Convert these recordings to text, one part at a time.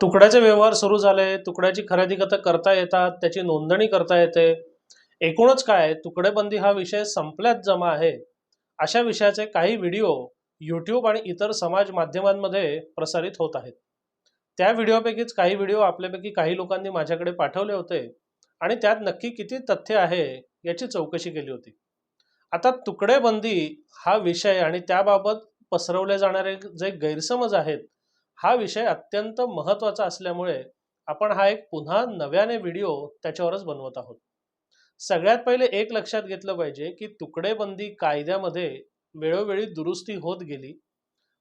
तुकड्याचे व्यवहार सुरू झाले तुकड्याची खरेदी खतं करता येतात त्याची नोंदणी करता येते. एकूणच काय तुकडेबंदी हा विषय संपल्यात जमा आहे. अशा विषयाचे काही व्हिडिओ यूट्यूब आणि इतर समाज माध्यमांमध्ये प्रसारित होत आहेत. त्या व्हिडिओपैकीच काही व्हिडिओ आपल्यापैकी काही लोकांनी माझ्याकडे पाठवले होते आणि त्यात नक्की किती तथ्य आहे याची चौकशी केली होती. आता तुकडेबंदी हा विषय आणि त्याबाबत पसरवले जाणारे जे गैरसमज आहेत हा विषय अत्यंत महत्त्वाचा असल्यामुळे आपण हा एक पुन्हा नव्याने व्हिडिओ त्याच्यावरच बनवत आहोत. सगळ्यात पहिले एक लक्षात घेतलं पाहिजे की तुकडेबंदी कायद्यामध्ये वेळोवेळी दुरुस्ती होत गेली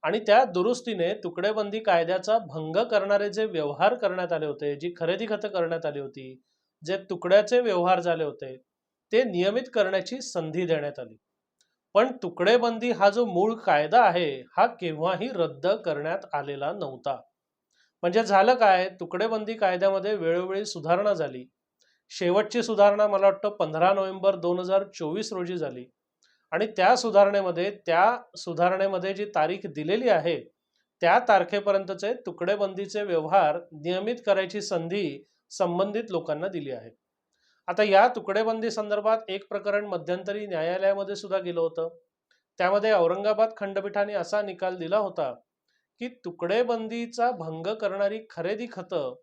आणि त्या दुरुस्तीने तुकडेबंदी कायद्याचा भंग करणारे जे व्यवहार करण्यात आले होते जी खरेदी खतं करण्यात आली होती जे तुकड्याचे व्यवहार झाले होते ते नियमित करण्याची संधी देण्यात आली. पण तुकडेबंदी हा जो मूळ कायदा आहे हा केव्हाही रद्द करण्यात आलेला नव्हता. म्हणजे झालं काय तुकडेबंदी कायद्यामध्ये वेळोवेळी सुधारणा झाली. शेवटची सुधारणा मला वाटतं पंधरा नोव्हेंबर दोन हजार चोवीस रोजी झाली. आणि त्या सुधारणेमध्ये त्या सुधारणेमध्ये जी तारीख दिलेली आहे त्या तारखेपर्यंतचे तुकडेबंदीचे व्यवहार नियमित करायची संधी संबंधित लोकांना दिली आहे. आता या तुकडेबंदी संदर्भात एक प्रकरण मध्यंतरी न्यायालयामध्ये सुद्धा गेलं होतं. त्यामध्ये औरंगाबाद खंडपीठाने असा निकाल दिला होता की तुकडेबंदीचा भंग करणारी खरेदी खतं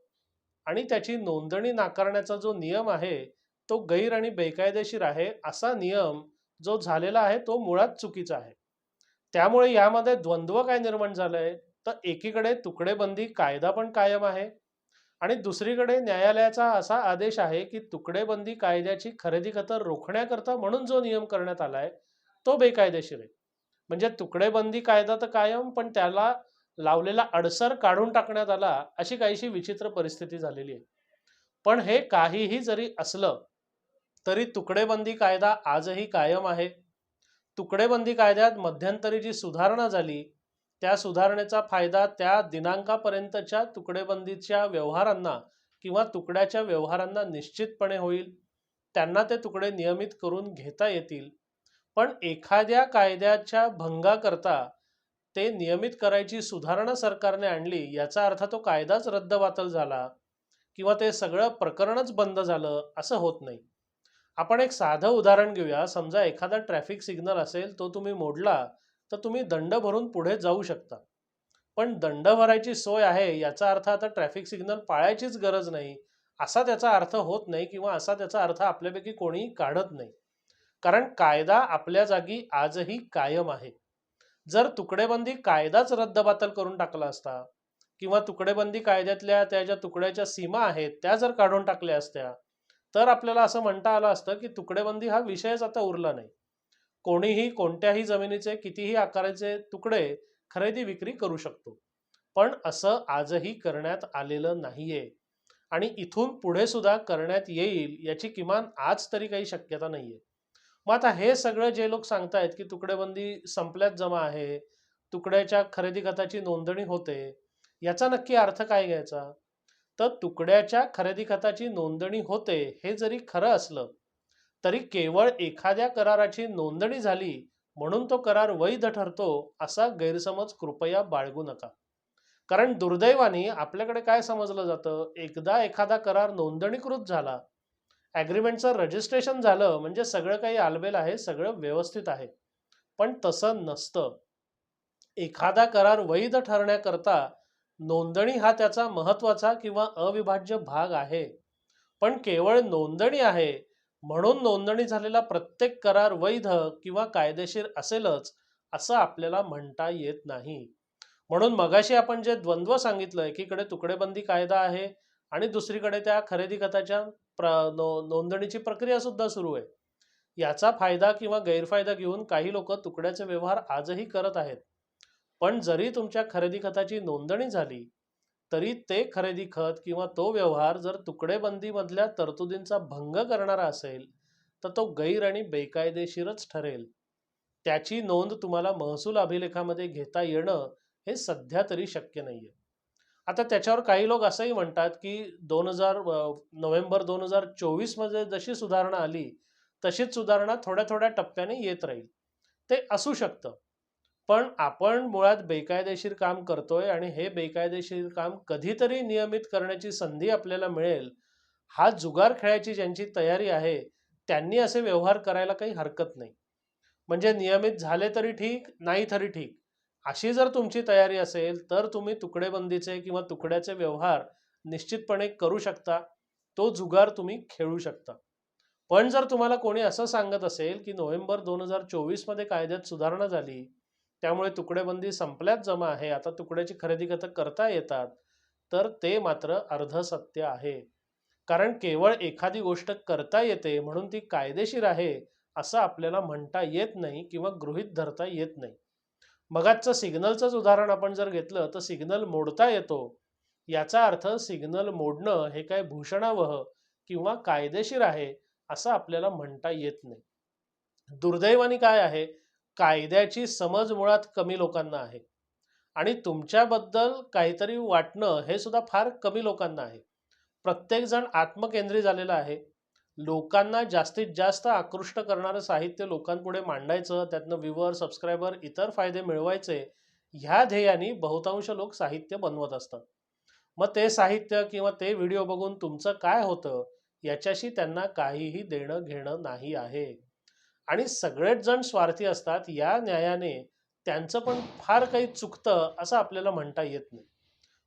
आणि त्याची नोंदणी नाकारण्याचा जो नियम आहे तो गैर आणि बेकायदेशीर आहे असा नियम जो झालेला आहे तो मुळात चुकीचा आहे. त्यामुळे यामध्ये द्वंद्व काय निर्माण झालंय? तर एकीकडे तुकडेबंदी कायदा पण कायम आहे आणि दुसरीकडे न्यायालयाचा असा आदेश आहे की तुकडेबंदी कायद्याची खरेदी खतं रोखण्याकरता म्हणून जो नियम करण्यात आलाय तो बेकायदेशीर आहे. म्हणजे तुकडेबंदी कायदा तर कायम पण त्याला लावलेला अडसर काढून टाकण्यात आला अशी काहीशी विचित्र परिस्थिती झालेली आहे. पण हे काहीही जरी असलं तरी तुकडेबंदी कायदा आजही कायम आहे. तुकडेबंदी कायद्यात मध्यंतरी जी सुधारणा झाली त्या सुधारणेचा फायदा त्या दिनांकापर्यंतच्या तुकडेबंदीच्या व्यवहारांना किंवा तुकड्याच्या व्यवहारांना निश्चितपणे होईल. त्यांना ते तुकडे नियमित करून घेता येतील. पण एखाद्या कायद्याच्या भंगाकरता ते नियमित करायची सुधारणा सरकारने आणली याचा अर्थ तो कायदाच रद्दबातल झाला किंवा ते सगळं प्रकरणच बंद झालं असं होत नाही. आपण एक साधं उदाहरण घेऊया. समजा एखादा ट्रॅफिक सिग्नल असेल तो तुम्ही मोडला तर तुम्ही दंड भरून पुढे जाऊ शकता. पण दंड भरायची सोय आहे याचा अर्थ आता ट्रॅफिक सिग्नल पाळायचीच गरज नाही. असा त्याचा अर्थ होत नाही किंवा असा त्याचा अर्थ आपल्यापैकी कोणीही काढत नाही. कारण कायदा आपल्या जागी आजही कायम आहे. जर तुकडेबंदी कायदाच रद्दबातल करून टाकला असता किंवा तुकडेबंदी कायद्यातल्या त्या ज्या तुकड्याच्या सीमा आहेत त्या जर काढून टाकल्या असत्या तर आपल्याला असं म्हणता आलं असतं की तुकडेबंदी हा विषयच आता उरला नाही. कोणीही कोणत्याही जमिनीचे कितीही आकाराचे तुकडे खरेदी विक्री करू शकतो. पण असं आजही करण्यात आलेलं नाहीये. आणि इथून पुढे सुद्धा करण्यात येईल याची किमान आज तरी काही शक्यता नाहीये. मग आता हे सगळं जे लोक सांगतायत की तुकडेबंदी संपल्यात जमा आहे तुकड्याच्या खरेदी खताची नोंदणी होते याचा नक्की अर्थ काय घ्यायचा? तर तुकड्याच्या खरेदी खताची नोंदणी होते हे जरी खरं असलं तरी केवळ एखाद्या कराराची नोंदणी झाली म्हणून तो करार वैध ठरतो असा गैरसमज कृपया बाळगू नका. कारण दुर्दैवाने आपल्याकडे काय समजलं जातं? एकदा एखादा करार नोंदणीकृत झाला ॲग्रीमेंटचं रजिस्ट्रेशन झालं म्हणजे सगळं काही आलबेल आहे सगळं व्यवस्थित आहे. पण तसं नसतं. एखादा करार वैध ठरण्याकरता नोंदणी हा त्याचा महत्त्वाचा किंवा अविभाज्य भाग आहे. पण केवळ नोंदणी आहे म्हणून नोंदणी झालेला प्रत्येक करार वैध किंवा कायदेशीर असेलच असं आपल्याला म्हणता येत नाही. म्हणून मगाशी आपण जे द्वंद्व सांगितलं एकीकडे तुकडेबंदी कायदा आहे आणि दुसरीकडे त्या खरेदी खताच्या प्र नो नोंदणीची प्रक्रिया सुद्धा सुरू आहे. याचा फायदा किंवा गैरफायदा घेऊन काही लोक तुकड्याचे व्यवहार आजही करत आहेत. पण जरी तुमच्या खरेदी खताची नोंदणी झाली तरी ते खरेदी खत किंवा तो व्यवहार जर तुकडेबंदीमधल्या तरतुदींचा भंग करणारा असेल तर तो गैर आणि बेकायदेशीरच ठरेल. त्याची नोंद तुम्हाला महसूल अभिलेखामध्ये घेता येणं हे सध्या तरी शक्य नाही आहे आता त्याच्यावर काही लोक असंही म्हणतात की दोन हजार नोव्हेंबर दोन हजार चोवीसमध्ये जशी सुधारणा आली तशीच सुधारणा थोड्या थोड्या टप्प्याने येत राहील. ते असू शकतं. पण आपण मुळात बेकायदेशीर काम करतोय आणि हे बेकायदेशीर काम कधीतरी नियमित करण्याची संधी आपल्याला मिळेल. हा जुगार खेळायची ज्यांची तयारी आहे त्यांनी असे व्यवहार करायला काही हरकत नाही. म्हणजे नियमित झाले तरी ठीक नाही तरी ठीक. अशी जर तुमची तयारी असेल तर तुम्ही तुकडेबंदीचे किंवा तुकड्याचे व्यवहार निश्चितपणे करू शकता. तो जुगार तुम्ही खेळू शकता. पण जर तुम्हाला कोणी असं सांगत असेल की नोव्हेंबर दोन हजार चोवीसमध्ये कायद्यात सुधारणा झाली त्यामुळे तुकडेबंदी संपल्यात जमा आहे. आता तुकड्याची खरेदी खतं करता येतात? तर ते मात्र अर्ध सत्य आहे. कारण केवळ एखादी गोष्ट करता येते म्हणून ती कायदेशीर आहे असं आपल्याला म्हणता येत नाही किंवा गृहित धरता येत नाही. मगाचं सिग्नलचंच उदाहरण आपण जर घेतलं तर सिग्नल मोडता येतो. याचा अर्थ सिग्नल मोडणं हे काय भूषणावह किंवा कायदेशीर आहे असं आपल्याला म्हणता येत नाही. दुर्दैवाने काय आहे? कायद्याची समज मुळात कमी लोकांना आहे. आणि तुमच्याबद्दल काहीतरी वाटणं हे सुद्धा फार कमी लोकांना आहे. प्रत्येकजण आत्मकेंद्री झालेला आहे. लोकांना जास्तीत जास्त आकृष्ट करणारं साहित्य लोकांपुढे मांडायचं त्यातनं व्ह्युअर सबस्क्रायबर इतर फायदे मिळवायचे ह्या ध्येयाने बहुतांश लोक साहित्य बनवत असतात. मग ते साहित्य किंवा ते व्हिडिओ बघून तुमचं काय होतं याच्याशी त्यांना काहीही देणं घेणं नाही आहे. आणि सगळेच जण स्वार्थी असतात या न्यायाने त्यांचं पण फार काही चुकतं असं आपल्याला म्हणता येत नाही.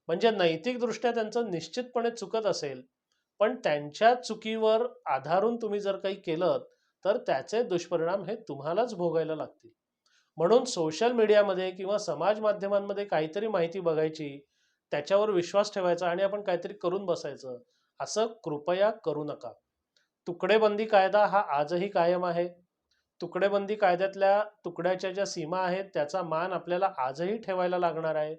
म्हणजे नैतिकदृष्ट्या त्यांचं निश्चितपणे चुकत असेल पण त्यांच्या चुकीवर आधारून तुम्ही जर काही केलं तर त्याचे दुष्परिणाम हे तुम्हालाच भोगायला लागतील. म्हणून सोशल मीडियामध्ये किंवा समाज माध्यमांमध्ये काहीतरी माहिती बघायची त्याच्यावर विश्वास ठेवायचा आणि आपण काहीतरी करून बसायचं असं कृपया करू नका. तुकडेबंदी कायदा हा आजही कायम आहे. तुकडेबंदी कायद्यातल्या तुकड्याच्या ज्या सीमा आहेत त्याचा मान आपल्याला आजही ठेवायला लागणार आहे.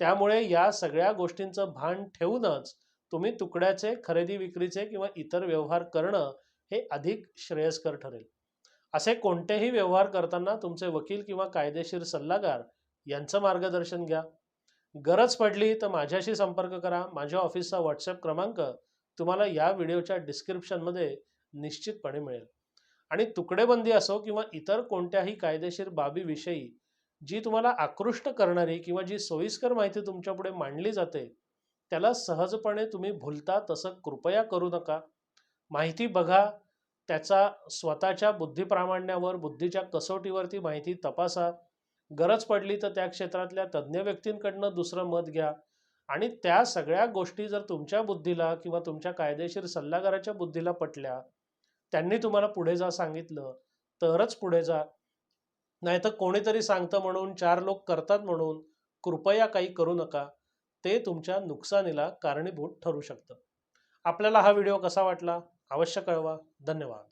त्यामुळे या सगळ्या गोष्टींचं भान ठेवूनच तुम्ही तुकड्याचे खरेदी विक्रीचे किंवा इतर व्यवहार करणं हे अधिक श्रेयस्कर ठरेल. असे कोणतेही व्यवहार करताना तुमचे वकील किंवा कायदेशीर सल्लागार यांचं मार्गदर्शन घ्या. गरज पडली तर माझ्याशी संपर्क करा. माझ्या ऑफिसचा व्हॉट्सअप क्रमांक तुम्हाला या व्हिडिओच्या डिस्क्रिप्शनमध्ये निश्चितपणे मिळेल. आणि तुकडेबंदी असो किंवा इतर कोणत्याही कायदेशीर बाबीविषयी जी तुम्हाला आकृष्ट करणारी किंवा जी सोयीस्कर माहिती तुमच्यापुढे मांडली जाते त्याला सहजपणे तुम्ही भुलता तसं कृपया करू नका. माहिती बघा त्याचा स्वतःच्या बुद्धिप्रामाण्यावर बुद्धीच्या कसोटीवरती माहिती तपासा. गरज पडली तर त्या क्षेत्रातल्या तज्ज्ञ व्यक्तींकडनं दुसरं मत घ्या आणि त्या सगळ्या गोष्टी जर तुमच्या बुद्धीला किंवा तुमच्या कायदेशीर सल्लागाराच्या बुद्धीला पटल्या त्यांनी तुम्हाला पुढे जा सांगितलं तरच पुढे जा. नाहीतर कोणीतरी सांगतं म्हणून चार लोक करतात म्हणून कृपया काही करू नका. ते तुमच्या नुकसानीला कारणीभूत ठरू शकतं. आपल्याला हा व्हिडिओ कसा वाटला? अवश्य कळवा. धन्यवाद.